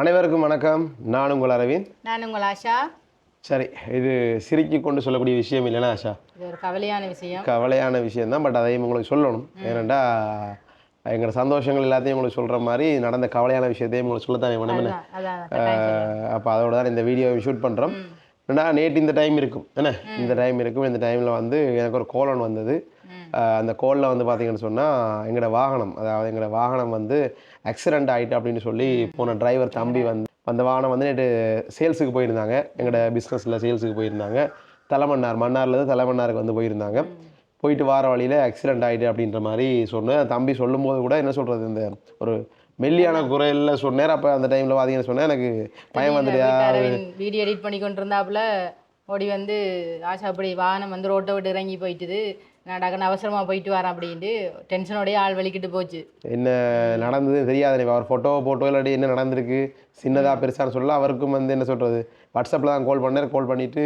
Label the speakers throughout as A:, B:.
A: அனைவருக்கும் வணக்கம். நான் உங்கள் அரவிந்த்.
B: நான் உங்கள் ஆஷா.
A: சரி இது சிரிக்கி கொண்டு சொல்லக்கூடிய விஷயம் இல்லைனா ஆஷா?
B: இது ஒரு கவலையான விஷயம்.
A: கவலையான விஷயம் தான் பட் அதையும் உங்களுக்கு சொல்லணும். ஏனெண்டா எங்களோட சந்தோஷங்கள் எல்லாத்தையும் உங்களுக்கு சொல்கிற மாதிரி நடந்த கவலையான விஷயத்தையும் உங்களுக்கு சொல்லத்தானே வேணும். அப்போ அதோட தான் இந்த வீடியோவை ஷூட் பண்ணுறோம் ஏன்னா நேற்று இந்த டைம் இருக்கும் என்ன? இந்த டைம் இருக்கும் இந்த டைமில் வந்து எனக்கு ஒரு கோலன் வந்தது. அந்த கோலில் வந்து பார்த்தீங்கன்னு சொன்னால் எங்களோட வாகனம் அதாவது எங்களோட வாகனம் வந்து ஆக்சிடென்ட் ஆகிட்டு அப்படின்னு சொல்லி போன டிரைவர் தம்பி வந்து அந்த வாகனம் வந்து நேற்று சேல்ஸுக்கு போயிருந்தாங்க. எங்களோட பிஸ்னஸில் சேல்ஸுக்கு போயிருந்தாங்க. தலைமன்னார் மன்னார்லேருந்து தலைமன்னாருக்கு வந்து போயிருந்தாங்க. போயிட்டு வார வழியில் ஆக்சிடென்ட் ஆகிட்டு அப்படின்ற மாதிரி சொன்னேன். தம்பி சொல்லும்போது கூட என்ன சொல்கிறது இந்த ஒரு மெல்லியான குறையில் சொன்னேன். அப்போ அந்த டைமில் பார்த்தீங்கன்னு சொன்னேன் எனக்கு பயம் வந்துட்டு
B: வீடியோ எடிட் பண்ணி கொண்டு இருந்தாப்புல ஓடி வந்து ஆஷா அப்படி வாகனம் வந்து ரோட்டை விட்டு இறங்கி போயிட்டுது. நான் டக்குன்னு அவசரமாக போயிட்டு வரேன் அப்படின்ட்டு டென்ஷனோடய ஆள் வலிக்கிட்டு போச்சு.
A: என்ன நடந்தது தெரியாது அவர் ஃபோட்டோ போட்டோ இல்லாட்டி என்ன நடந்திருக்கு? சின்னதாக பெருசான்னு சொல்ல அவருக்கும் வந்து என்ன சொல்கிறது வாட்ஸ்அப்பில் தான் கால் பண்ணேன் கால் பண்ணிவிட்டு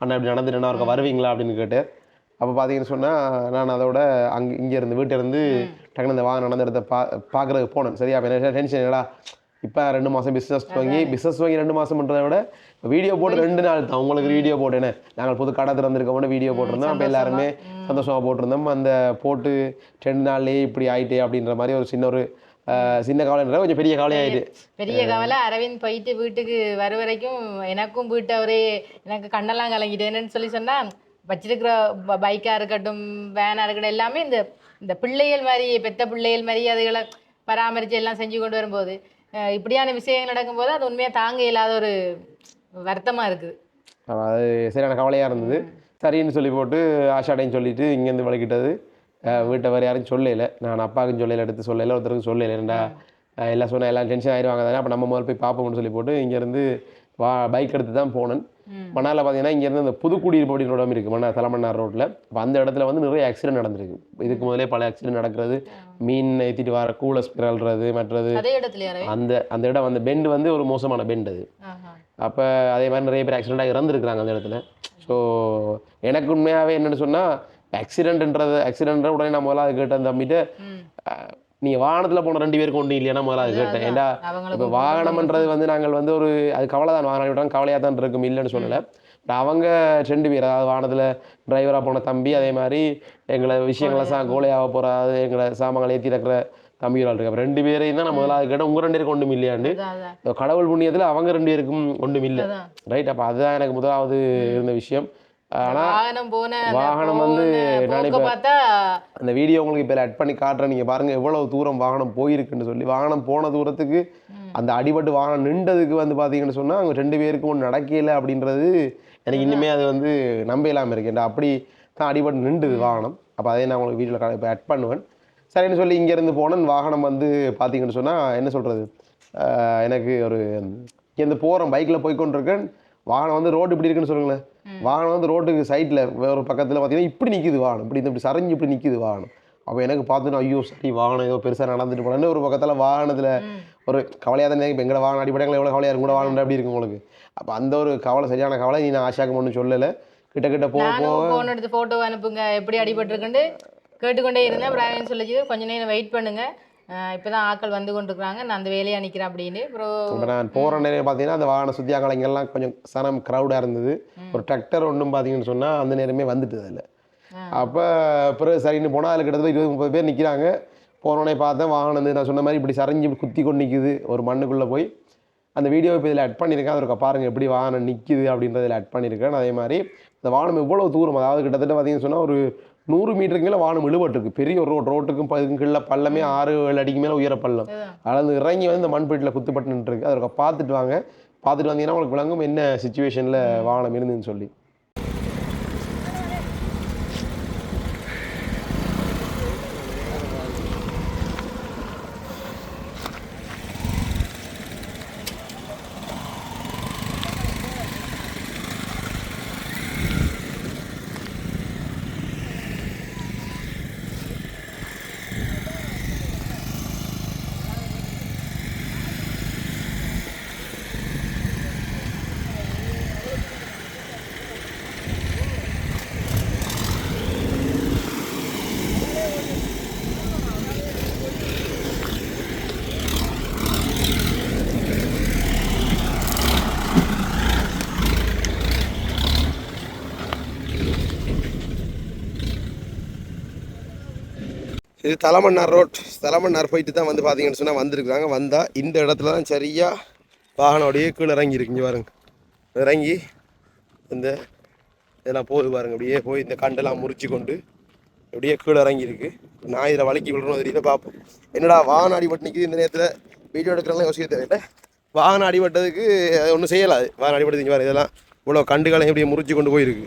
A: அண்ணா இப்படி நடந்துட்டு அவருக்கு வருவீங்களா? அப்படின்னு கேட்டேன். அப்போ பார்த்தீங்கன்னு சொன்னால் நான் அதோட அங்கே இங்கே இருந்து வீட்டில் இருந்து டக்குனு இந்த வாங்க நடந்த இடத்த பா பார்க்குறதுக்கு போனேன். சரியா அப்போ என்ன டென்ஷன் இல்லடா இப்போ ரெண்டு மாதம் பிஸ்னஸ் வாங்கி பிஸ்னஸ் வாங்கி ரெண்டு மாதம் பண்ணுறத விட வீடியோ போட்டு ரெண்டு நாள் தான். உங்களுக்கு வீடியோ போட்டேனே. நாங்கள் புது கடை திறந்திருக்கோம்னு வீடியோ போட்டிருந்தோம். அப்போ எல்லாருமே சந்தோஷமாக போட்டிருந்தோம். அந்த போட்டு ரெண்டு நாள்லேயே இப்படி ஆயிட்டே அப்படின்ற மாதிரி ஒரு சின்ன ஒரு சின்ன கவலைன்ற கொஞ்சம் பெரிய கவலையாயிட்டு
B: பெரிய கவலை. அரவிந்த் போயிட்டு வீட்டுக்கு வர வரைக்கும் எனக்கும் வீட்டை ஒரே எனக்கு கண்ணெல்லாம் கலங்கிட்டேன்னு சொல்லி சொன்னா வச்சிருக்கிற பைக்காக இருக்கட்டும் வேனாக இருக்கட்டும் எல்லாமே இந்த இந்த பிள்ளைகள் மாதிரி பெத்த பிள்ளைகள் மாதிரி அதுகளை பராமரித்து எல்லாம் செஞ்சு கொண்டு வரும்போது இப்படியான விஷயங்கள் நடக்கும்போது அது உண்மையாக தாங்க இல்லாத ஒரு வருத்தமாக இருக்குது.
A: அது சரியான கவலையாக இருந்தது. சரின்னு சொல்லி போட்டு ஆஷாடையும் சொல்லிட்டு இங்கேருந்து வலிக்கிட்டது அஹ் வீட்டை வேறு யாரும் சொல்லல. நான் அப்பாவுக்கும் சொல்லல எடுத்து சொல்லல ஒருத்தருக்கும் சொல்லல. ரெண்டா எல்லாம் சொன்ன எல்லாம் டென்ஷன் ஆயிடுவாங்க தானே. அப்போ நம்ம முதல்ல போய் பார்ப்போம்னு சொல்லி போட்டு இங்கேருந்து வா பைக் எடுத்து தான் போனேன். மணாலில் பார்த்தீங்கன்னா இங்கேருந்து இந்த புதுக்குடியிருப்பு அப்படின்னு இடம் இருக்குது மன்னார் தலைமன்னார் ரோட்டில் அப்போ அந்த இடத்துல வந்து நிறைய ஆக்சிடென்ட் நடந்திருக்கு. இதுக்கு முதலே பல ஆக்சிடென்ட் நடக்கிறது. மீன் ஏற்றிட்டு வர கூலஸ் பிறல்றது மற்றது அந்த அந்த இடம் அந்த பெண்டு வந்து ஒரு மோசமான பெண்ட் அது. அப்போ அதே மாதிரி நிறைய பேர் ஆக்சிடெண்ட்டாக இறந்துருக்குறாங்க அந்த இடத்துல. ஸோ எனக்கு உண்மையாகவே என்னென்னு சொன்னால் ஆக்சிடென்ட்ன்றது ஆக்சிடென்ட் உடனே நான் முதல்ல அது கேட்டேன் தம்பிட்டு. நீங்கள் வாகனத்தில் போன ரெண்டு பேருக்கு ஒன்றும் இல்லையா? முதல்ல அது கேட்டேன்.
B: அவங்களுக்கு
A: இப்போ வாகனம்ன்றது வந்து நாங்கள் வந்து ஒரு அது கவலை தான் வாகனம் விட்டாங்க கவலையாக தான் இருக்கும் இல்லைன்னு சொல்லலை. அவங்க ரெண்டு பேர் அதாவது வாகனத்தில் டிரைவராக போன தம்பி அதே மாதிரி எங்களை விஷயங்களை சா கோலையாக போகிற எங்களை சாமான்களை ஏற்றி இருக்கிற தம்பிகளால் இருக்கு ரெண்டு பேரையும் தான் நான் முதல்ல அது கேட்டேன். உங்கள் ரெண்டு பேருக்கு ஒன்றும் இல்லையாண்டு கடவுள் புண்ணியத்தில் அவங்க ரெண்டு பேருக்கும் ஒன்றும் இல்லை. ரைட் அப்போ அதுதான் எனக்கு முதலாவது இருந்த விஷயம். ஆனால்
B: வாகனம்
A: வந்து நான்
B: பார்த்தா
A: அந்த வீடியோ உங்களுக்கு இப்போ ஆட் பண்ணி காட்டுறேன். நீங்கள் பாருங்கள் எவ்வளவு தூரம் வாகனம் போயிருக்குன்னு சொல்லி. வாகனம் போன தூரத்துக்கு அந்த அடிபட்டு வாகனம் நின்றதுக்கு வந்து பார்த்தீங்கன்னு சொன்னால் அவங்க ரெண்டு பேருக்கும் ஒன்று நடக்கல அப்படின்றது எனக்கு இன்னுமே அது வந்து நம்ப இல்லாமல் இருக்கு. ஏன்டா அப்படி தான் அடிபட்டு நின்றுது வாகனம். அப்போ அதை நான் உங்களுக்கு வீட்டில் இப்போ ஆட் பண்ணுவேன். சரின்னு சொல்லி இங்கேருந்து போனேன் வாகனம் வந்து பார்த்தீங்கன்னு சொன்னால் என்ன சொல்கிறது எனக்கு ஒரு இங்கேருந்து போகிறேன் பைக்கில் போய் கொண்டிருக்கேன். வாகனம் வந்து ரோடு இப்படி இருக்குன்னு சொல்லுங்களேன். வாகனம் வந்து ரோட்டுக்கு சைடில் வேறு பக்கத்தில் பார்த்தீங்கன்னா இப்படி நிற்கிது வாகனம். இப்படி இந்த இப்படி சரிஞ்சு இப்படி நிற்கிது வாகனம். அப்போ எனக்கு பார்த்துட்டு ஐயோ சரி வாகனம் ஏதோ பெருசாக நடந்துட்டு போனேன்னு ஒரு பக்கத்தில் வாகனத்தில் ஒரு கவலையாக தான் இப்போ எங்களை வாகனம் அடிப்படையில் எவ்வளோ கவலையாக இருக்கும்? கூட வாகனம் அப்படி இருக்கும் உங்களுக்கு. அப்போ அந்த ஒரு கவலை சரியான கவலை நீ நான் ஆஷாக்கு ஒன்றும் சொல்லலை. கிட்ட கிட்ட போக போக
B: ஃபோன் எடுத்து ஃபோட்டோ அனுப்புங்க. எப்படி அடிபட்டிருக்குன்னு கேட்டுக்கொண்டே இருந்தேன். அப்புறம் சொல்லிச்சு கொஞ்ச நேரம் வெயிட் பண்ணுங்க. அஹ் இப்பதான் ஆட்கள் வந்து கொண்டிருக்கிறாங்க. நான் அந்த வேலையை நிற்கிறேன் அப்படின்னு. அப்புறம்
A: இப்போ நான் போகிற நேரம் பார்த்தீங்கன்னா அந்த வாகன சுத்தியாங்கலாம் இங்கெல்லாம் கொஞ்சம் சனம் க்ரௌடாக இருந்தது. ஒரு டிராக்டர் ஒன்றும் பார்த்தீங்கன்னு சொன்னால் அந்த நேரமே வந்துட்டு அதில். அப்போ பிறகு சரின்னு போனால் அதில் கிட்டத்தட்ட இருபது முப்பது பேர் நிற்கிறாங்க போனோடனே பார்த்தேன் வாகனம் வந்து நான் சொன்ன மாதிரி இப்படி சரிஞ்சு குத்தி கொண்டு நிற்குது ஒரு மண்ணுக்குள்ளே போய் அந்த வீடியோ இப்போ இதில் ஆட் பண்ணியிருக்கேன். அதற்கு பாருங்கள் எப்படி வாகனம் நிற்கிது அப்படின்றதில் ஆட் பண்ணியிருக்கேன். அதே மாதிரி இந்த வாகனம் எவ்வளோ தூரம் அதாவது கிட்டத்தட்ட பார்த்தீங்கன்னு சொன்னால் ஒரு நூறு மீட்டருக்கு மேலே வாகனம் இழுபட்டிருக்கு. பெரிய ஒரு ரோட் ரோட்டுக்கும் பதுக்கும் கீழே பள்ளமே ஆறு ஏழு அடிக்கு மேலே உயர பள்ளம். அதில் இறங்கி வந்து இந்த மண்பீட்டில் குத்துப்பட்டு நின்றுருக்கு. அதற்கு பார்த்துட்டு வாங்க. பார்த்துட்டு வந்தீங்கன்னா உங்களுக்கு விளங்கும் என்ன சுச்சுவேஷனில் வாகனம் இருந்துன்னு சொல்லி. இது தலைமன்னார் ரோட். தலைமன்னார் போயிட்டு தான் வந்து பார்த்தீங்கன்னு சொன்னால் வந்திருக்காங்க வந்தால் இந்த இடத்துல தான் சரியாக வாகனம் அப்படியே கீழே இறங்கி இருக்குங்க பாருங்க. இறங்கி இந்த இதெல்லாம் போகுது பாருங்க. அப்படியே போய் இந்த கண்டெல்லாம் முறிச்சு கொண்டு அப்படியே கீழே இறங்கி இருக்கு. நான் இதில் வலிக்கி விடுறோம் தெரியல பார்ப்போம் என்னடா வாகனம் அடிபட்டு நிற்கிது இந்த நேரத்தில்? வீடியோ எடுக்கிறதெல்லாம் யோசிக்க தேவையில்லை. வாகனம் அடிபட்டதுக்கு ஒன்றும் செய்யலாது வாகனம் அடிபட்டது இங்கே பாரு இதெல்லாம் இவ்வளோ கண்டுகளை இப்படியே முறிச்சு கொண்டு போயிருக்கு.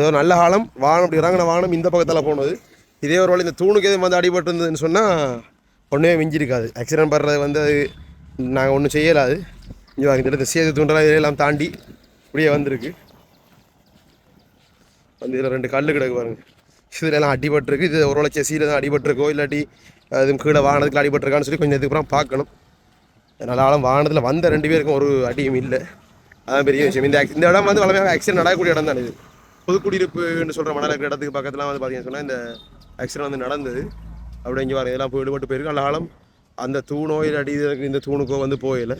A: ஏதோ நல்ல காலம் வாகனம் அப்படி இறங்கின வாகனம் இந்த பக்கத்தில் போனது. இதே ஒரு வேலை இந்த தூணுக்கு எதுவும் வந்து அடிபட்டு இருந்ததுன்னு சொன்னால் ஒன்றுமே மிஞ்சிருக்காது. ஆக்சிடென்ட் படுறது வந்து அது நாங்கள் ஒன்றும் செய்யலாது. இங்கே இந்த இடத்த சேது தூண்டலாம் இதெல்லாம் தாண்டி இப்படியே வந்திருக்கு. வந்து இதில் ரெண்டு கல் கிடக்கு பாருங்க. இதில் எல்லாம் இது ஒரு வேலை செசியில் தான் அடிபட்டிருக்கோ இல்லாட்டி அது கீழே வாகனத்துக்கு அடிபட்டிருக்கான்னு சொல்லி கொஞ்சம் இதுக்கப்புறம் பார்க்கணும். நல்ல ஆழம் வாகனத்தில் வந்த ரெண்டு பேருக்கும் ஒரு அடியும் இல்லை. அதான் பெரிய விஷயம். இந்த இந்த இடம் வந்து வளமையாக ஆக்சிடென்ட் நடக்கக்கூடிய இடம் தான் இது. புதுக்குடியிருப்புன்னு சொல்கிற மணல் இருக்கிற இடத்துக்கு பக்கத்தில் வந்து பார்த்தீங்கன்னு சொன்னால் இந்த ஆக்சிடென்ட் வந்து நடந்தது. அப்படி இங்கே வர இதெல்லாம் போய் விடுபட்டு போயிருக்கு. நல்ல அந்த தூணோ இல்லை அடி இதுக்கு இந்த தூணுக்கோ வந்து போயில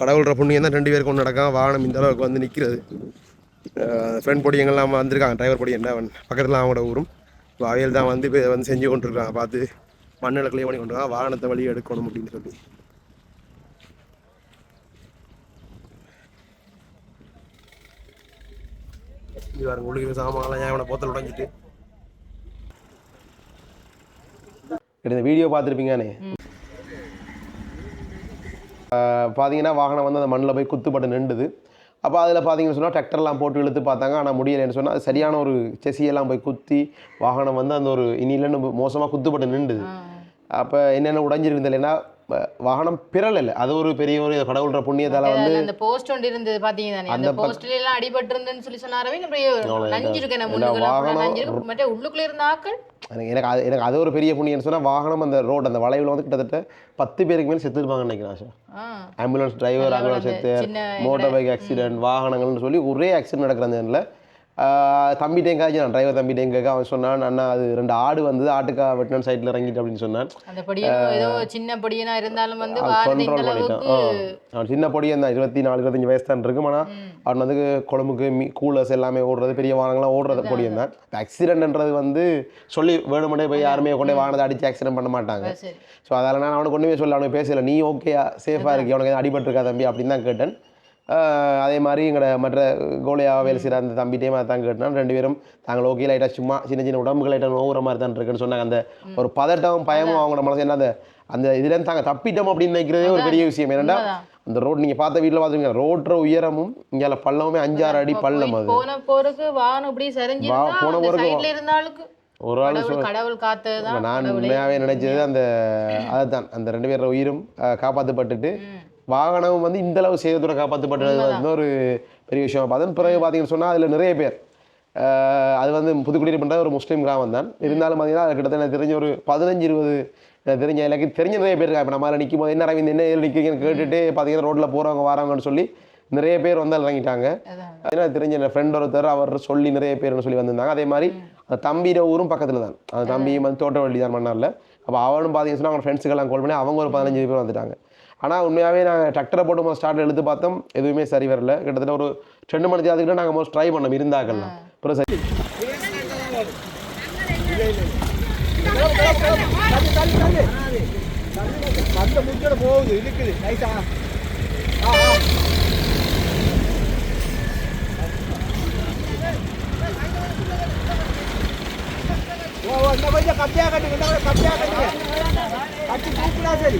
A: கடவுள்ற புண்ணியம் தான் ரெண்டு பேருக்கும் ஒன்று நடக்காம வாகனம் இந்த அளவுக்கு வந்து நிற்கிறது ஃப்ரெண்ட் பொடியங்கள்லாம் வந்திருக்காங்க. டிரைவர் பொடி என்ன பக்கத்தில் அவங்களோட ஊரும். இப்போ அவையில் தான் வந்து இப்போ வந்து செஞ்சு கொண்டிருக்காங்க. பார்த்து மண்ணில் கிளியர் பண்ணி கொண்டிருக்காங்க. வாகனத்தை வழி எடுக்கணும் அப்படின்னு சொல்லி. இது பாருங்க உள்ளுக்கு சாமான்லாம் ஏன் போத்தல் உடைஞ்சிட்டு? இந்த வீடியோ பார்த்துருப்பீங்கண்ணே பார்த்தீங்கன்னா வாகனம் வந்து அந்த மண்ணில் போய் குத்துப்பட்டு நின்றுது. அப்போ அதில் பார்த்தீங்கன்னு சொன்னால் டிராக்டர்லாம் போட்டு இழுத்து பார்த்தாங்க. ஆனால் முடியலைன்னு சொன்னால் அது சரியான ஒரு செசியெல்லாம் போய் குத்தி வாகனம் வந்து அந்த ஒரு இனியிலன்னு மோசமாக குத்துப்பட்டு நின்றுது. அப்போ என்னென்ன உடைஞ்சிருந்தலைன்னா வாகனம் பிறல் இல்லை அது ஒரு பெரிய ஒரு கடவுள்ற புண்ணியத்தால் வந்து
B: அந்த போஸ்ட் ஒன்று இருந்தது பாத்தீங்க தானே அந்த போஸ்ட்ல எல்லாம் அடிபட்டு இருந்தேன்னு சொல்லி சொன்னாரவே நஞ்சிருக்கு மற்ற உள்ளுக்குள்ள இருந்த ஆக்கள்
A: எனக்கு எனக்கு அது எனக்கு அது ஒரு பெரிய புண்ணியம்னு சொன்னால் வாகனம் அந்த ரோடு அந்த வளைவில் வந்து கிட்டத்தட்ட பத்து பேருக்கு மேலே செத்துருப்பாங்கன்னு நினைக்கிறேன் ஆஷா. ஆம்புலன்ஸ் டிரைவர் ஆம்புலன்ஸ் செத்து மோட்டார் பைக் ஆக்சிடென்ட் வாகனங்கள்னு சொல்லி ஒரே ஆக்சிடென்ட் நடக்கிற அந்த தம்பிட்டேன் காய்ச்சி நான் டிரைவர் தம்பிட்டேன் கேட்க அவன் சொன்னான் அண்ணா அது ரெண்டு ஆடு வந்து ஆட்டுக்கா வெட்டினன் சைட்டில் இறங்கிட்டு அப்படின்னு சொன்னான்.
B: ஏதோ சின்ன பொடியனா இருந்தாலும் வந்து
A: கண்ட்ரோல் பண்ணிட்டான். அவன் சின்ன பொடியன் தான் இருபத்தி நாலு இருபத்தஞ்சு வயசு தான் இருக்கும். ஆனால் அவன் வந்து கொழும்புக்கு மீ கூலர்ஸ் எல்லாமே ஓடுறது பெரிய வாகனங்கள்லாம் ஓடுறது பொடியன் தான் ஆக்சிடென்ட்ன்றது வந்து சொல்லி வேணுமெண்டே போய் யாருமே கொண்டே வாகனத்தை அடித்து ஆக்சிடென்ட் பண்ண மாட்டாங்க. ஸோ அதனால் நான் அவனுக்கு ஒன்றுமே சொல்ல அவனுக்கு பேசல. நீ ஓகேயா சேஃபாக இருக்கு அவனுக்கு அடிபட்டிருக்கா தம்பி? அப்படின்னு தான் கேட்டேன். அதே மாதிரி எங்களோட மற்ற கோலியா வேலை செய்கிற அந்த தம்பிட்டையும் தான் கேட்டேன் ரெண்டு பேரும் தாங்கள் ஓகே லைட்டாக சும்மா சின்ன சின்ன உடம்புகள் லைட்டாக நோவுற மாதிரி தான் இருக்குன்னு சொன்னாங்க. அந்த ஒரு பதட்டம் பயமும் அவங்களோட மனசு என்ன அந்த அந்த இதுலேருந்து தாங்க தப்பிட்டோம் அப்படின்னு நினைக்கிறதே ஒரு பெரிய விஷயம். ஏன்னா அந்த ரோட் நீங்கள் பார்த்த வீட்டில் பார்த்துருங்க ரோட்ற உயரமும் இங்கே பள்ளமுமே அஞ்சாறு அடி பள்ளம் அது.
B: போன வாகனம் இப்படி சரிஞ்சு ஆளுக்கு
A: ஒரு ஆள்
B: கடவுள்
A: நான் உண்மையாகவே நினைச்சது அந்த அதுதான் அந்த ரெண்டு பேரோட உயிரும் காப்பாற்றப்பட்டுட்டு வாகனம் வந்து இந்த அளவு சேதத்தோட காப்பாற்றப்பட்டது வந்து ஒரு பெரிய விஷயம். அதன் பிறகு பார்த்தீங்கன்னு சொன்னால் அதில் நிறைய பேர் அது வந்து புதுக்குடியிருப்புன்ற ஒரு முஸ்லீம் கிராமம் தான். இருந்தாலும் பார்த்தீங்கன்னா அது கிட்டத்தட்ட தெரிஞ்ச ஒரு பதினஞ்சு இருபது தெரிஞ்ச எனக்கு தெரிஞ்ச நிறைய பேர் இருக்காங்க. இப்போ நம்ம நிற்கும் போது என்ன ரவிந்த் என்ன ஏழு நிற்கிறீங்கன்னு கேட்டுட்டு பார்த்தீங்கன்னா ரோட்டில் போகிறவங்க வராங்கன்னு சொல்லி நிறைய பேர் வந்து இறங்கிட்டாங்க.
B: அதான்.
A: ஏன்னா தெரிஞ்ச என் ஃப்ரெண்ட் ஒருத்தர் அவர் சொல்லி நிறைய பேர்னு சொல்லி வந்திருந்தாங்க. அதே மாதிரி அந்த தம்பியோட ஊரும் பக்கத்தில் தான். அந்த தம்பியும் வந்து தோட்டவள்ளி தான் மன்னாரில். அப்போ அவனும் பார்த்தீங்கன்னு அவங்க ஃப்ரெண்ட்ஸுக்கெல்லாம் கால் பண்ணி அவங்க ஒரு பதினஞ்சு பேர் வந்துட்டாங்க. ஆனால் உண்மையாகவே நாங்கள் டக்டரை போட்டு முதல் ஸ்டார்ட் எடுத்து பார்த்தோம். எதுவுமே சரி வரல. கிட்டத்தட்ட ஒரு ரெண்டு மணி நேரத்துக்கு நாங்கள் மோஸ்ட் ட்ரை பண்ணோம். இருந்தாக்கெல்லாம் அப்புறம் சரி.
C: போகுது இருக்குது ரைட்டா ஓ ஓ இந்த கொஞ்சம் கட்டியா கட்டுங்க இந்த கொஞ்சம் கட்டியா கட்டுங்க கட்டி தூக்குனா சரி.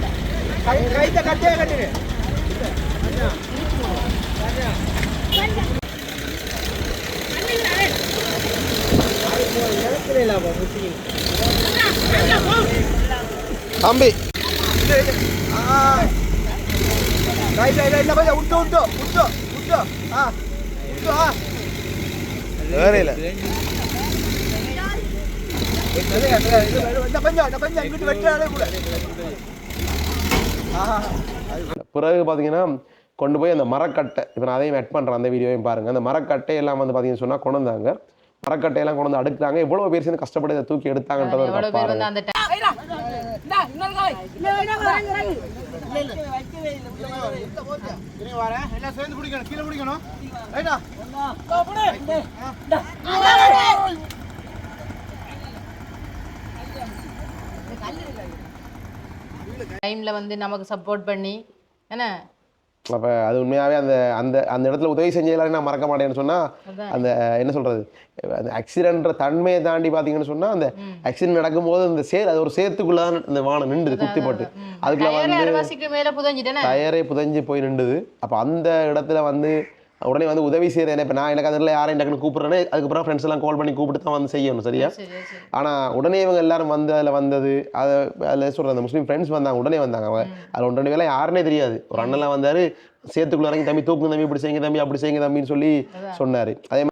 C: கைத்த கட்டியா கட்டுங்க
A: தம்பி.
C: ரைட் ரைட் ரைட் கொஞ்சம் விட்டு விட்டு விட்டு விட்டு ஆ விட்டு ஆ
A: வேற இல்லை
C: கொஞ்சம் கொஞ்சம் இங்கிட்டு வெட்டுறாலே கூட
A: பிறகு பார்த்தீங்கன்னா கொண்டு போய் அந்த மரக்கட்டை இப்போ நான் அதையும் ஆட் பண்ணுறேன் அந்த வீடியோவையும் பாருங்கள் அந்த மரக்கட்டை எல்லாம் வந்து பார்த்தீங்கன்னு சொன்னால் கொண்டு வந்தாங்க. மரக்கட்டையெல்லாம் கொண்டு வந்து அடுக்குறாங்க. எவ்வளோ பேர் சேர்ந்து கஷ்டப்பட்டு இதை தூக்கி எடுத்தாங்கன்றது பாருங்க.
B: வந்து டைம்ல வந்து நமக்கு சப்போர்ட் பண்ணி என்ன?
A: அப்போ அது உண்மையாகவே அந்த அந்த அந்த இடத்துல உதவி செஞ்ச எல்லாரையும் நான் மறக்க மாட்டேன்னு சொன்னால். அந்த என்ன சொல்கிறது அந்த ஆக்சிடென்ட்ற தன்மையை தாண்டி பார்த்தீங்கன்னு சொன்னால் அந்த ஆக்சிடென்ட் நடக்கும்போது அந்த சேர் அது ஒரு சேத்துக்குள்ள இந்த வானம் நின்றுது குத்தி போட்டு. அதுக்குள்ள வந்து டயரே புதஞ்சு போய் நின்றுது. அப்போ அந்த இடத்துல வந்து உடனே வந்து உதவி செய்கிறேன் இப்போ நான் எனக்கு அதில் யாரையும் டக்குன்னு கூப்பிட்றேனே அதுக்கப்புறம் ஃப்ரெண்ட்ஸ் எல்லாம் கால் பண்ணி கூப்பிட்டு தான் வந்து செய்யணும் சரியா
B: சரி சரி
A: ஆனால் உடனே இவங்க எல்லாரும் வந்து அதில் வந்தது அதை அதில் சொல்கிற அந்த முஸ்லீம் ஃப்ரெண்ட்ஸ் வந்தாங்க உடனே வந்தாங்க அவங்க அதில் ஒன்று ரெண்டு வேலை யாருன்னே தெரியாது ஒரு அண்ணன்லாம் வந்தார் சேத்துக்குள்ள இறங்கி தம்பி தூக்குங்க தம்பி இப்படி செய்யுங்க தம்பி அப்படி செய்யுங்க தம்பின்னு சொல்லி சொன்னார் அதே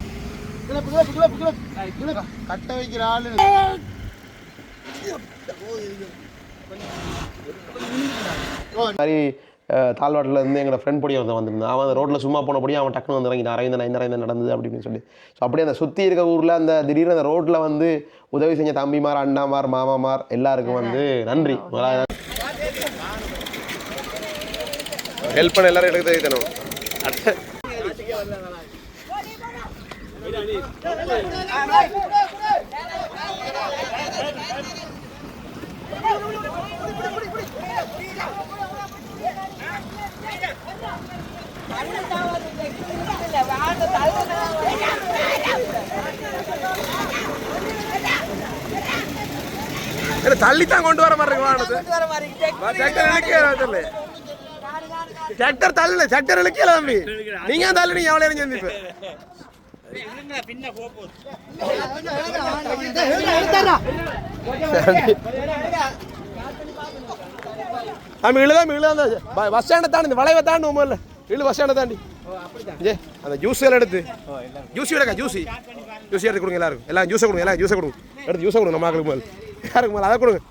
D: கட்ட வைக்கிற ஆளு
A: மாதிரி அஹ், தாழ்வாட்டில் இருந்து எங்களோட ஃப்ரெண்ட் பொடியை வந்து வந்திருந்தான். அவன் ரோட்டில் சும்மா போனபடியே அவன் டக்குனு வந்து இறங்கி அரவிந்தன் இந்த அரவிந்தன் நடந்தது அப்படி இப்படின்னு சொல்லி. ஸோ அப்படியே அந்த சுற்றி இருக்க ஊரில் அந்த திடீர்னு அந்த ரோட்டில் வந்து உதவி செஞ்ச தம்பிமார் அண்ணாமார் மாமாமார் எல்லாருக்கும் வந்து நன்றி. ஹெல்ப் பண்ண எல்லாரும் எனக்கு தெரியும் தள்ளித்தான் கொண்டு வர மாதிரி இருக்கு டிராக்டர் இழுக்க டிராக்டர் தள்ளல டிராக்டர் இழுக்கல தம்பி நீங்க தான் தள்ளுனீங்க எவ்வளோ இறங்கி வந்து ஆமாம் இழுதான் இழுதான் பஸ் ஸ்டாண்டை தாண்டி இந்த வளைவை தாண்டி முதல்ல இழு பஸ் ஸ்டாண்டை தாண்டி ஏ அந்த ஜூஸ் எல்லாம் எடுத்து ஜூஸ் எடுக்க ஜூஸி ஜூஸ் எடுத்து கொடுங்க எல்லாருக்கும் எல்லாம் ஜூஸை கொடுங்க எல்லாம் ஜூஸை கொடுங்க எடுத்து ஜூஸை கொடுங்க நம்ம ஆக்களுக்கு முதல்ல யாருக்கு முதல்ல அதை கொடுங்க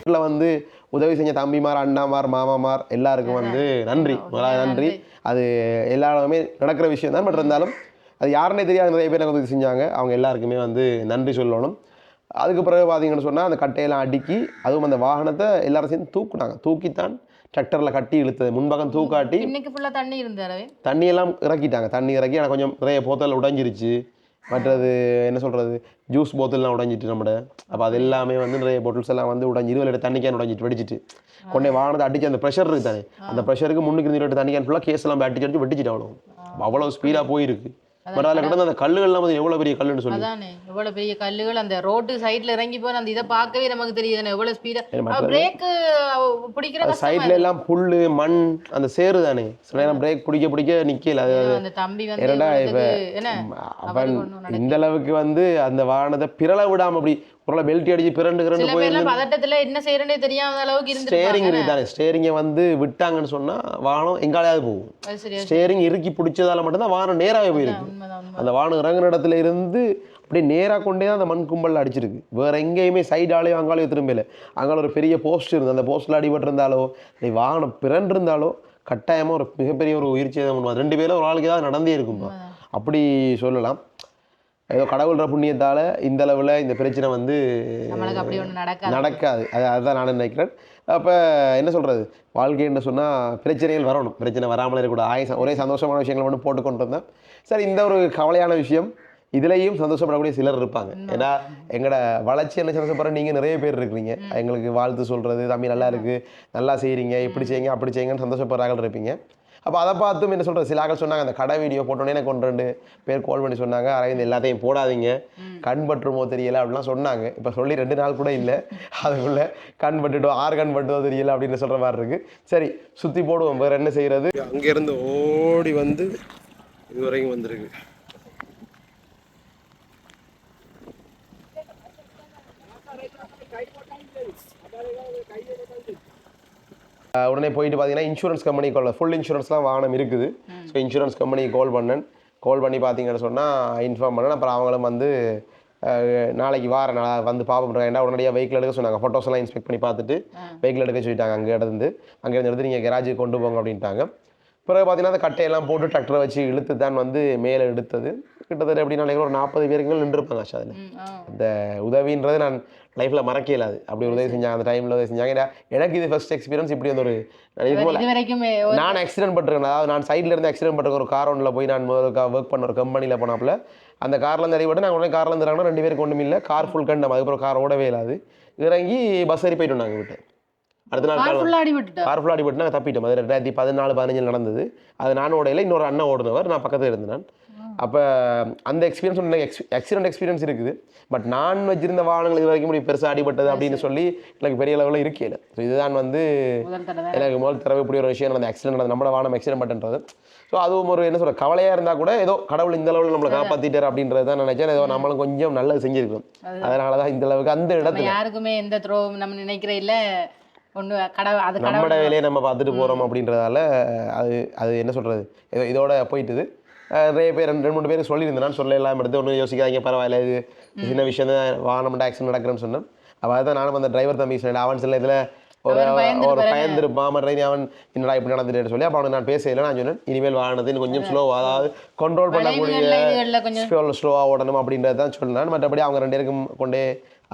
A: வீட்டில் வந்து உதவி செஞ்ச தம்பிமார் அண்ணாமார் மாமாமார் எல்லாருக்கும் வந்து நன்றி முதலாவது நன்றி அது எல்லாருமே நடக்கிற விஷயம் தான் பட் இருந்தாலும் அது யாருன்னே தெரியாத நிறைய பேர் எனக்கு உதவி செஞ்சாங்க அவங்க எல்லாருக்குமே வந்து நன்றி சொல்லணும் அதுக்கு பிறகு பார்த்தீங்கன்னு சொன்னால் அந்த கட்டையெல்லாம் அடுக்கி அதுவும் அந்த வாகனத்தை எல்லாரும் சேர்ந்து தூக்குனாங்க. தூக்கித்தான் டிராக்டரில் கட்டி இழுத்தது. முன்பக்கம் தூக்காட்டி
B: இன்னைக்கு ஃபுல்லா தண்ணி இருந்து அரவிந்த்.
A: தண்ணியெல்லாம் இறக்கிட்டாங்க. தண்ணி இறக்கி ஆனால் கொஞ்சம் நிறைய போத்தல் உடைஞ்சிருச்சு. மற்றது என்ன சொல்கிறது ஜூஸ் போத்தல்லாம் உடைஞ்சிட்டு நம்மட. அப்போ அது எல்லாமே வந்து நிறைய பாட்டில்ஸ் எல்லாம் வந்து உடைஞ்சி இருபது தண்ணி கேன் உடைஞ்சிட்டு வெடிச்சிட்டு. கொண்டே வாகனத்தை அடிச்சு அந்த ப்ரெஷர் இருக்கு தானே? அந்த ப்ரெஷருக்கு முன்னுக்கு இருபது தண்ணி கேன் ஃபுல்லாக கேஸ் எல்லாம் அடிச்சு அடிச்சு வெடிச்சிட்டு அவ்வளோ அவ்வளோ ஸ்பீடாக போயிருக்கு. பட் அதில் கிடந்த அந்த கல்லுகள்லாம் வந்து எவ்வளோ பெரிய கல்லுன்னு சொல்லி.
B: அதானே எவ்வளவு பெரிய கல்லுகள் அந்த ரோட்டு சைடுல இறங்கி போன அந்த இதை பார்க்கவே நமக்கு தெரியுது எவ்வளவு ஸ்பீடா பிரேக் பிடிக்கிற
A: சைட்ல எல்லாம் புல்லு மண் அந்த சேரு தானே. சில நேரம் பிரேக் பிடிக்க பிடிக்க நிக்கல. அது.
B: அந்த தம்பி வந்து
A: இப்ப
B: என்ன?
A: அவன் இந்த அளவுக்கு வந்து அந்த வாகனத்தை பிறல விடாம அப்படி ஒரு பெல்ட் அடிச்சு பிறண்டு கிரண்டு போய்
B: பதட்டத்துல என்ன செய்யறேனே தெரியாத அளவுக்கு
A: ஸ்டேரிங்
B: இருந்துருப்பாங்க
A: இருக்கு தானே ஸ்டேரிங்கை வந்து விட்டாங்கன்னு சொன்னா வாகனம் எங்காலையாவது போகும். ஸ்டேரிங் இறுக்கி பிடிச்சதால மட்டும்தான் வாகனம் நேராகவே போயிருக்கு. அந்த வாகனம் இறங்குன இடத்துல இருந்து அப்படியே நேராக கொண்டே தான் அந்த மண் கும்பல்ல அடிச்சிருக்கு. வேற எங்கேயுமே சைடாலேயோ அங்காலேயோ திரும்பல அங்கால ஒரு பெரிய போஸ்ட் இருந்து அந்த போஸ்ட்டில் அடிபட்டிருந்தாலோ இல்லை வாகனம் பிறண்டிருந்தாலோ கட்டாயமாக ஒரு மிகப்பெரிய ஒரு உயிர் சேதம் பண்ணுவாங்க. ரெண்டு பேரும் ஒரு ஆளுக்கு ஏதாவது நடந்தே இருக்கும்பா. அப்படி சொல்லலாம். ஏதோ கடவுள்ற புண்ணியத்தால் இந்த அளவில் இந்த பிரச்சனை வந்து
B: நடக்காது.
A: அது அதுதான் நான் நினைக்கிறேன். அப்போ என்ன சொல்கிறது வாழ்க்கைன்னு சொன்னால் பிரச்சனைகள் வரணும். பிரச்சனை வராமல் இருக்கக்கூடாது. ஆய ஒரே சந்தோஷமான விஷயங்களை மட்டும் போட்டு கொண்டு வந்தேன் சரி இந்த ஒரு கவலையான விஷயம். இதுலேயும் சந்தோஷப்படக்கூடிய சிலர் இருப்பாங்க. ஏன்னா எங்களோட வளர்ச்சி என்ன சந்தோஷப்படுற நீங்கள் நிறைய பேர் இருக்கிறீங்க. எங்களுக்கு வாழ்த்து சொல்கிறது தம்பி நல்லா இருக்குது நல்லா செய்கிறீங்க இப்படி செய்யுங்க அப்படி செய்யுங்கன்னு சந்தோஷப்படுறாங்க இருப்பீங்க. அப்போ அதை பார்த்தும் என்ன சொல்கிறது சில சொன்னாங்க அந்த கடை வீடியோ போட்டோன்னே எனக்கு ஒன்று ரெண்டு பேர் கால் பண்ணி சொன்னாங்க. அரவிந்த் எல்லாத்தையும் போடாதீங்க. கண் பற்றுமோ தெரியல அப்படிலாம் சொன்னாங்க. இப்போ சொல்லி ரெண்டு நாள் கூட இல்லை. அதுக்குள்ளே கண் பட்டுட்டோ ஆறு கண் பட்டுதோ தெரியல அப்படின்னு சொல்கிற மாதிரி இருக்குது சரி சுற்றி போடுவோம். வேறு என்ன செய்கிறது அங்கேருந்து ஓடி வந்து இது வரைக்கும் வந்திருக்கு. உடனே போயிட்டு பார்த்தீங்கன்னா இன்சூரன்ஸ் கம்பெனி கால் ஃபுல் இன்சூரன்ஸ்லாம் வாகனம் இருக்குது. ஸோ இன்சூரன்ஸ் கம்பெனிக்கு கால் பண்ணேன். கால் பண்ணி பார்த்தீங்கன்னு சொன்னால் இன்ஃபார்ம் பண்ணேன். அப்புறம் அவங்களும் வந்து நாளைக்கு வார நான் வந்து பார்ப்போம் ஏன்னா உடனடியாக வெஹிக்கிள் எடுக்க சொன்னாங்க. ஃபோட்டோஸ் எல்லாம் இன்ஸ்பெக்ட் பண்ணி பார்த்துட்டு வெஹிக்கிள் எடுக்க சொல்லிட்டாங்க. அங்கே இருந்து அங்கேருந்து எடுத்து நீங்கள் கராஜுக்கு கொண்டு போங்க அப்படின்ட்டாங்க. பிறகு பார்த்தீங்கன்னா அந்த கட்டையெல்லாம் போட்டு டிராக்டரை வச்சு இழுத்து தான் வந்து மேலே எடுத்தது. கிட்டத்தட்ட எப்படின்னா ஒரு நாற்பது பேருக்கு மேல நின்றுருப்பாங்க ஆஷா அதில். அந்த உதவின்றது நான் லைஃப்பில் மறக்க இயலாது. அப்படி ஒரு உதவி செஞ்சாங்க அந்த டைமில் உதவி செஞ்சாங்க. எனக்கு இது ஃபர்ஸ்ட் எக்ஸ்பீரியன்ஸ் இப்படி வந்து ஒரு நான் ஆக்சிடென்ட் பட்டிருக்கேன். அதாவது நான் சைடில் இருந்து ஆக்சிடென்ட் பட்டிருக்கேன் ஒரு கார் ஒன்றில் போய் நான் முதல்ல ஒர்க் பண்ண ஒரு கம்பெனியில் போனாப்புல அந்த காரில் இருந்து அடிபட்டு நாங்கள் உடனே காரில் இருந்து ரெண்டு பேருக்கு ஒன்றும் இல்லை கார் ஃபுல் கண்டம் அதுக்கப்புறம் கார் ஓடவே இல்லாது இறங்கி பஸ் ஏறி போயிட்டோம் நாங்கள் விட்டு. அடுத்த நாள்
B: கார்
A: காலை
B: ஃபுல்லா அடிபட்டுட்டா?
A: கார் ஃபுல்லாக அடிபட்டு நாங்கள் தப்பிட்டோம். அது ரெண்டாயிரத்தி பதினாலு பதினஞ்சில் நடந்தது. அது நான் ஓடையில் இன்னொரு அண்ணன் ஓடுனவர். நான் பக்கத்தில் இருந்தேன் அப்போ அந்த எக்ஸ்பீரியன்ஸ் எனக்கு எக்ஸ் ஆக்சிடென்ட் எக்ஸ்பீரியன்ஸ் இருக்குது. பட் நான் வச்சிருந்த வாகனங்கள் இது வரைக்கும் இப்படி பெருசாக அடிபட்டது அப்படின்னு சொல்லி எனக்கு பெரிய லெவலில் இருக்கல ஸோ இதுதான் வந்து எனக்கு முதல் தடவை இப்படி ஒரு விஷயம் நடந்த ஆக்சிடென்ட் நடந்து நம்மளோட வாகனம் ஆக்சிடென்ட் பட்டுன்றது ஸோ அதுவும் ஒரு என்ன சொல்ற கவலையாக இருந்தால் கூட ஏதோ கடவுள் இந்த அளவில் நம்மளை காப்பாற்றிட்டார் அப்படின்றது தான் நினைச்சேன். ஏதோ நம்மளும் கொஞ்சம் நல்லது செஞ்சிருக்கோம். அதனால தான் இந்த அளவுக்கு அந்த இடத்துல.
B: யாருக்குமே எந்த த்ரோ நம்ம நினைக்கிற இல்ல. ஒண்ணு கடவுள் அது
A: நம்மட வேலையை நம்ம பார்த்துட்டு போகிறோம் அப்படின்றதால அது அது என்ன சொல்கிறது இதோ இதோட போயிட்டுது நிறைய பேர் ரெண்டு ரெண்டு மூணு பேர் சொல்லியிருந்தேன் நான் சொல்ல எல்லாம் எடுத்து ஒன்றும் யோசிக்காதீங்க பரவாயில்ல இது சின்ன விஷயம் தான். வாகனம் ஆக்சிடென்ட் நடக்கிறேன்னு சொன்னேன். அப்போ அதான் நானும் அந்த டிரைவர் தம்பி சொன்னேன் அவன் சில இதில் ஒரு ஒரு பயந்துருப்பான். மற்ற அவன் என்னடா இப்படி நடந்துட்டு சொல்லி அப்போ அவனுக்கு நான் பேசல நான் சொன்னேன் இனிமேல் வாகனத்தை இன்னும் கொஞ்சம் ஸ்லோவாக அதாவது கண்ட்ரோல் பண்ணக்கூடிய ஸ்லோவாக ஓடணும் அப்படின்றத தான் சொன்னான். மற்றபடி அவங்க ரெண்டு பேருக்கும் கொண்டே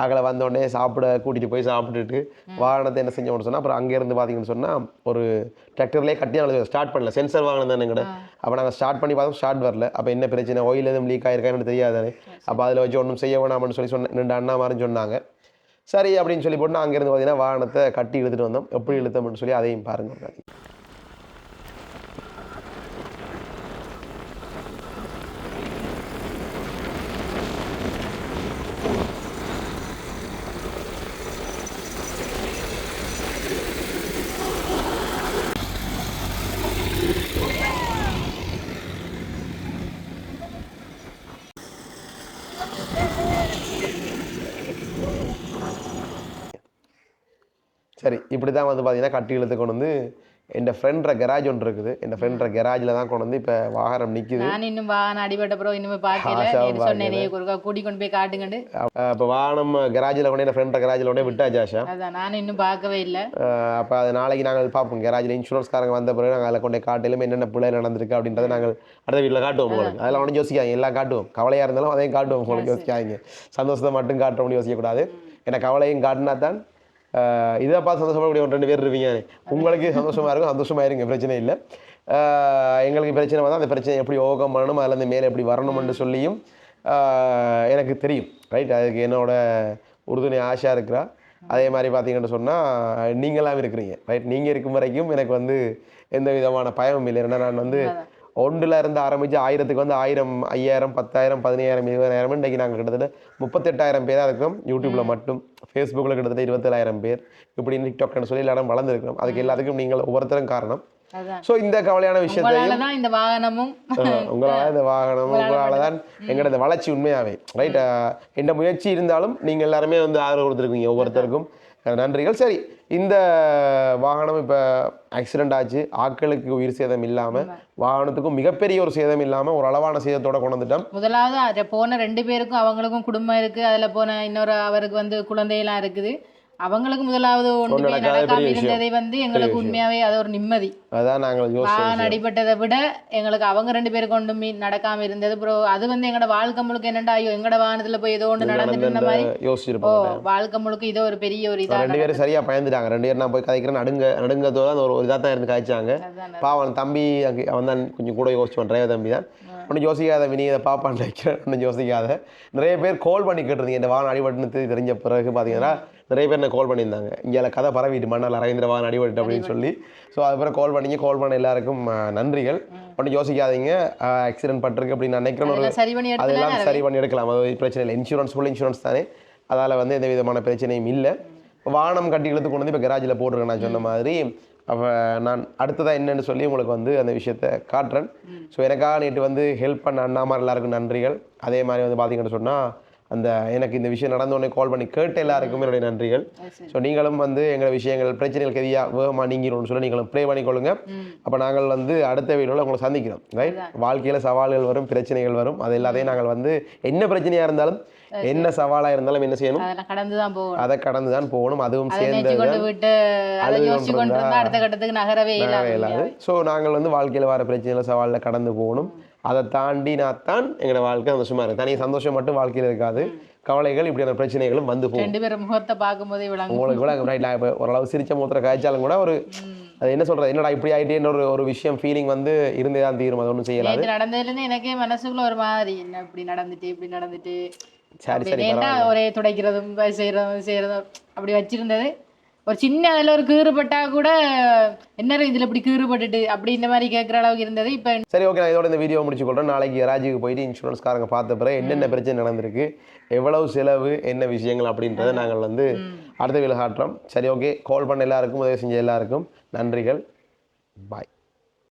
A: அகல வந்தோடனே சாப்பிட கூட்டிகிட்டு போய் சாப்பிட்டுட்டு வாகனத்தை என்ன செஞ்சோம்னு சொன்னால் அப்புறம் அங்கேருந்து பார்த்தீங்கன்னு சொன்னால் ஒரு டிராக்டர்லேயே கட்டி நாங்கள் ஸ்டார்ட் பண்ணல. சென்சர் வாங்கினது தானே அப்போ நாங்கள் ஸ்டார்ட் பண்ணி பார்த்தோம் ஸ்டார்ட் வரல. அப்போ என்ன பிரச்சனை? ஆயில் எதுவும் லீக் ஆயிருக்கான்னு தெரியாதானே? அப்போ அதில் வச்சு ஒன்றும் செய்ய வேணாம்னு சொல்லி சொன்ன ரெண்டு அண்ணா மாதிரி சொன்னாங்க. சரி அப்படின்னு சொல்லி போட்டு நான் அங்கேருந்து பார்த்தீங்கன்னா வாகனத்தை கட்டி இழுத்துட்டு வந்தோம். எப்படி இழுத்தோம்னு சொல்லி அதையும் பாருங்க. இப்படி தான் வந்து பார்த்தீங்கன்னா கட்டி இழுத்து கொண்டு வந்து என் ஃப்ரெண்ட்ற கராஜ் ஒன்று இருக்குது. என் ஃப்ரெண்ட்ற கராஜில் தான் கொண்டு வந்து இப்போ வாகனம் நிற்கிது
B: நான் இன்னும் வாகனம் அடிபட்ட பிறகு இன்னுமே பார்க்கல. சொன்னேன் கூட்டி கொண்டு போய் காட்டுங்கண்டு.
A: இப்போ வாகனம் கராஜில் கொண்டு என் ஃப்ரெண்ட்ற கராஜில் கொண்டே விட்டாச்சு ஆஷா?
B: அதான் இன்னும் பார்க்கவே இல்லை.
A: அப்போ அது நாளைக்கு நாங்கள் பார்ப்போம். கராஜில் இன்சூரன்ஸ்காரங்க வந்த பிறகு நாங்கள் அதில் கொண்டே காட்டிலும் என்னென்ன பிள்ளை நடந்திருக்கு அப்படின்றத நாங்கள் அடுத்த வீட்டில் காட்டுவோம் உங்களுக்கு அதெல்லாம் ஒன்றும் யோசிக்காங்க எல்லாம் காட்டுவோம். கவலையாக இருந்தாலும் அதையும் காட்டுவோம் உங்களுக்கு யோசிக்காதீங்க. சந்தோஷத்தை மட்டும் காட்டுறோம்னு யோசிக்கக்கூடாது ஏன்னா கவலையும் காட்டினா தான் இதை பார்த்து சந்தோஷப்படக்கூடிய ஒரு ரெண்டு பேர் இருப்பீங்க? உங்களுக்கு சந்தோஷமாக இருக்கும் சந்தோஷமாக இருங்க பிரச்சனை இல்லை. எங்களுக்கு பிரச்சனை வந்தால் அந்த பிரச்சனை எப்படி ஓவர் பண்ணணும் அதுலேருந்து மேலே எப்படி வரணும்னு சொல்லியும் எனக்கு தெரியும். ரைட் அதுக்கு என்னோடய உறுதுணை ஆஷா இருக்கிறா. அதே மாதிரி பார்த்தீங்கன்னு சொன்னால் நீங்களாம் இருக்கிறீங்க. ரைட் நீங்கள் இருக்கும் வரைக்கும் எனக்கு வந்து எந்த விதமான பயமும் இல்லை. ஏன்னா நான் வந்து ஒன்றில் இருந்து ஆரம்பித்து ஆயிரத்துக்கு வந்து ஆயிரம் ஐயாயிரம் பத்தாயிரம் பதினையாயிரம் இருபதாயிரம் இன்றைக்கி நாங்கள் கிட்டத்தட்ட முப்பத்தெட்டாயிரம் பேராக இருக்கோம் யூடியூப்பில் மட்டும் ஃபேஸ்புக்கில் கிட்டத்தட்ட இருபத்தேழாயிரம் பேர். இப்படி டிக்டாக்னு சொல்லி எல்லாரும் வளர்ந்துருக்கிறோம். அதுக்கு எல்லாத்துக்கும் நீங்கள் ஒவ்வொருத்தரும் காரணம். ஸோ இந்த கவலையான விஷயத்தையும்
B: இந்த வாகனமும்
A: உங்களால் இந்த வாகனம் உங்களால் தான் எங்களோட வளர்ச்சி உண்மையாவே. ரைட் எந்த முயற்சி இருந்தாலும் நீங்கள் எல்லாருமே வந்து ஆதரவு கொடுத்துருக்கீங்க ஒவ்வொருத்தருக்கும். நன்றிகள். சரி இந்த வாகனம் இப்போ ஆக்சிடென்ட் ஆச்சு. ஆட்களுக்கு உயிர் சேதம் இல்லாமல் வாகனத்துக்கும் மிகப்பெரிய ஒரு சேதம் இல்லாமல் ஒரு அளவான சேதத்தோட கொண்டு வந்துட்டோம்.
B: முதலாவது அது போன ரெண்டு பேருக்கும் அவங்களுக்கும் குடும்பம் இருக்கு. அதுல போன இன்னொரு அவருக்கு வந்து குழந்தையெல்லாம் இருக்குது. அவங்களுக்கு முதலாவது ஒன்றுமே நடக்காம. இருந்ததை வந்து எங்களுக்கு உண்மையாவே அது ஒரு நிம்மதி.
A: அதான் நாங்கள்
B: அடிபட்டதை விட எங்களுக்கு அவங்க ரெண்டு பேருக்கு ஒன்றும் நடக்காம இருந்தது. அப்புறம் அது வந்து எங்களோட வாழ்க்கை முழுக்க என்னடா ஐயோ எங்களோட வாகனத்துல போய் ஏதோ ஒன்று நடந்துட்டு இருந்த மாதிரி. ஓ
A: யோசிச்சிருப்போம்
B: வாழ்க்கை முழுக்க இதோ ஒரு பெரிய ஒரு இதா
A: ரெண்டு பேரும் சரியா பயந்துட்டாங்க. ரெண்டு பேரும் நான் போய் கதைக்கிறேன் நடுங்க நடுங்கத்தோட அந்த ஒரு இதாக தான் இருந்து காய்ச்சாங்க. பாவன் தம்பி அவன் தான் கொஞ்சம் கூட யோசிச்சுவான் டிரைவர் தம்பி தான். ஒன்றும் யோசிக்காத வினி இதை பாப்பான்னு வைக்கிறேன் ஒன்றும் யோசிக்காத. நிறைய பேர் கால் பண்ணி கேட்டிருந்தீங்க. இந்த வாகனம் அடிபட்டுன்னு தெரி- தெரிஞ்ச பிறகு பார்த்தீங்கன்னா நிறைய பேர் என்ன கால் பண்ணியிருந்தாங்க. இங்கே கதை பரவிட்டு மண்ணால் அரவிந்திர வாகனம் அடிபட்டு அப்படின்னு சொல்லி. ஸோ அதுக்கப்புறம் கால் பண்ணீங்க. கால் பண்ண எல்லாருக்கும் நன்றிகள். ஒன்றும் யோசிக்காதீங்க. ஆக்சிடென்ட் பட்டிருக்கு அப்படின்னு நான் நினைக்கிறேன். ஒரு
B: அதெல்லாம் சரி பண்ணி
A: எடுக்கலாம். அது பிரச்சனை இல்லை. இன்சூரன்ஸ் ஃபுல் இன்சூரன்ஸ் தானே. அதால் வந்து எந்த விதமான பிரச்சனையும் இல்லை. வாகனம் கட்டி இழுத்து கொண்டு வந்து இப்போ கராஜில் போட்டிருக்கேன் நான் சொன்ன மாதிரி. அப்போ நான் அடுத்ததாக என்னன்னு சொல்லி உங்களுக்கு வந்து அந்த விஷயத்தை காட்டுறேன். ஸோ எனக்காக நேற்று வந்து ஹெல்ப் பண்ண அண்ணாமார் எல்லாருக்கும் நன்றிகள். அதே மாதிரி வந்து பார்த்தீங்கன்னு சொன்னால் அந்த எனக்கு இந்த விஷயம் நடந்த உடனே கால் பண்ணி கேட்ட எல்லாருக்கும் என்னுடைய நன்றிகள். ஸோ நீங்களும் வந்து எங்கள் விஷயங்கள் பிரச்சனைகள் கதியா வேகமாக நீங்கிடும்னு சொல்லி நீங்களும் ப்ரே பண்ணிக்கொள்ளுங்க. அப்போ நாங்கள் வந்து அடுத்த வீடியோவில் உங்களை சந்திக்கிறோம் ரைட் வாழ்க்கையில் சவால்கள் வரும் பிரச்சனைகள் வரும். அது எல்லாத்தையும் நாங்கள் வந்து என்ன பிரச்சனையாக இருந்தாலும் என்ன சவாலாக இருந்தாலும் என்ன செய்யணும்?
B: கடந்து தான் போகணும்.
A: அதை கடந்து தான் போகணும். அதுவும்
B: அதை
A: சேர்ந்து
B: அடுத்த கட்டத்துக்கு நகரவே இல்லாது
A: ஸோ நாங்கள் வந்து வாழ்க்கையில் வர பிரச்சனைகளை சவாலில் கடந்து போகணும். அதை தாண்டினா தான் எங்களோட வாழ்க்கை சந்தோஷமா இருக்கு. தனி சந்தோஷம் மட்டும் வாழ்க்கையில் இருக்காது. கவலைகள் இப்படியான பிரச்சனைகளும் வந்து போகும்.
B: ரெண்டு பேரும் முகத்தை பார்க்கும்போதே
A: உங்களுக்கு கூட ரைட் நான் ஓரளவு சிரிச்ச மூத்திர காய்ச்சாலும் கூட ஒரு அது என்ன சொல்றது? என்னடா இப்படி ஆயிட்டேன்னு ஒரு ஒரு விஷயம் ஃபீலிங் வந்து இருந்தே தான் தீரும். அது ஒன்றும் செய்யலாது.
B: நேற்று நடந்ததுலேருந்து எனக்கே மனசுக்குள்ள ஒரு மாதிரி என்ன இப்படி நடந்துட்டு இப்படி நடந்துட்டு
A: சரி சரி
B: ஏன்னா ஒரே துடைக்கிறதும் செய்யறதும் செய்யறதும். அப்படி வச்சிருந்தது. ஒரு சின்ன அதில் ஒரு கீறுபட்டா கூட என்ன இதில் இப்படி கீறுபட்டுட்டு அப்படி இந்த மாதிரி கேட்குற அளவுக்கு இருந்தது. இப்போ
A: சரி ஓகே நான் இதோட இந்த வீடியோ முடிச்சு கொள்றேன் நாளைக்கு ராஜுக்கு போயிட்டு இன்சூரன்ஸ்காரங்க பார்த்த பிறகு என்னென்ன பிரச்சனை நடந்திருக்கு எவ்வளவு செலவு என்ன விஷயங்கள் அப்படின்றத நாங்கள் வந்து அடுத்த வீடியோ காட்டுறோம். சரி ஓகே கால் பண்ண எல்லாருக்கும் உதவி செஞ்ச எல்லாருக்கும் நன்றிகள். பாய்